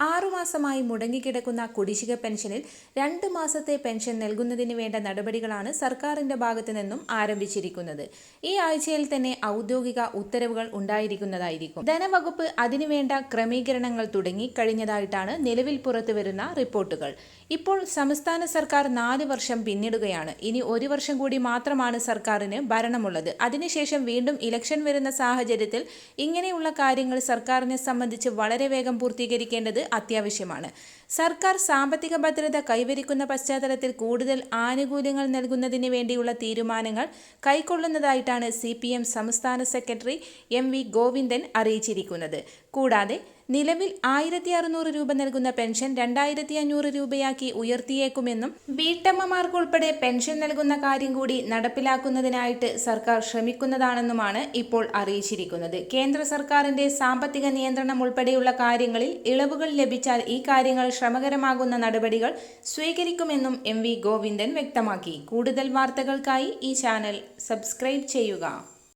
ആറുമാസമായി മുടങ്ങിക്കിടക്കുന്ന കുടിശ്ശിക പെൻഷനിൽ രണ്ട് മാസത്തെ പെൻഷൻ നൽകുന്നതിന് വേണ്ട നടപടികളാണ് സർക്കാരിന്റെ ഭാഗത്തു നിന്നും ആരംഭിച്ചിരിക്കുന്നത്. ഈ ആഴ്ചയിൽ തന്നെ ഔദ്യോഗിക ഉത്തരവുകൾ ഉണ്ടായിരിക്കുന്നതായിരിക്കും. ധനവകുപ്പ് അതിനുവേണ്ട ക്രമീകരണങ്ങൾ തുടങ്ങി കഴിഞ്ഞതായിട്ടാണ് നിലവിൽ പുറത്തുവരുന്ന റിപ്പോർട്ടുകൾ. ഇപ്പോൾ സംസ്ഥാന സർക്കാർ നാല് വർഷം പിന്നിടുകയാണ്. ഇനി ഒരു വർഷം കൂടി മാത്രമാണ് സർക്കാരിന് ഭരണമുള്ളത്. അതിനുശേഷം വീണ്ടും ഇലക്ഷൻ വരുന്ന സാഹചര്യത്തിൽ ഇങ്ങനെയുള്ള കാര്യങ്ങൾ സർക്കാരിനെ സംബന്ധിച്ച് വളരെ വേഗം പൂർത്തീകരിക്കേണ്ടത് അത്യാവശ്യമാണ്. സർക്കാർ സാമ്പത്തിക ഭദ്രത കൈവരിക്കുന്ന പശ്ചാത്തലത്തിൽ കൂടുതൽ ആനുകൂല്യങ്ങൾ നൽകുന്നതിന് വേണ്ടിയുള്ള തീരുമാനങ്ങൾ കൈക്കൊള്ളുന്നതായിട്ടാണ് സി സംസ്ഥാന സെക്രട്ടറി എം വി ഗോവിന്ദൻ അറിയിച്ചിരിക്കുന്നത്. കൂടാതെ നിലവിൽ ആയിരത്തി അറുന്നൂറ് രൂപ നൽകുന്ന പെൻഷൻ രണ്ടായിരത്തി അഞ്ഞൂറ് രൂപയാക്കി ഉയർത്തിയേക്കുമെന്നും വീട്ടമ്മമാർക്കുൾപ്പെടെ പെൻഷൻ നൽകുന്ന കാര്യം കൂടി നടപ്പിലാക്കുന്നതിനായിട്ട് സർക്കാർ ശ്രമിക്കുന്നതാണെന്നുമാണ് ഇപ്പോൾ അറിയിച്ചിരിക്കുന്നത്. കേന്ദ്ര സർക്കാരിന്റെ സാമ്പത്തിക നിയന്ത്രണം ഉൾപ്പെടെയുള്ള കാര്യങ്ങളിൽ ഇളവുകൾ ലഭിച്ചാൽ ഈ കാര്യങ്ങൾ ശ്രമകരമാകുന്ന നടപടികൾ സ്വീകരിക്കുമെന്നും എം വി ഗോവിന്ദൻ വ്യക്തമാക്കി. കൂടുതൽ വാർത്തകൾക്കായി ഈ ചാനൽ സബ്സ്ക്രൈബ് ചെയ്യുക.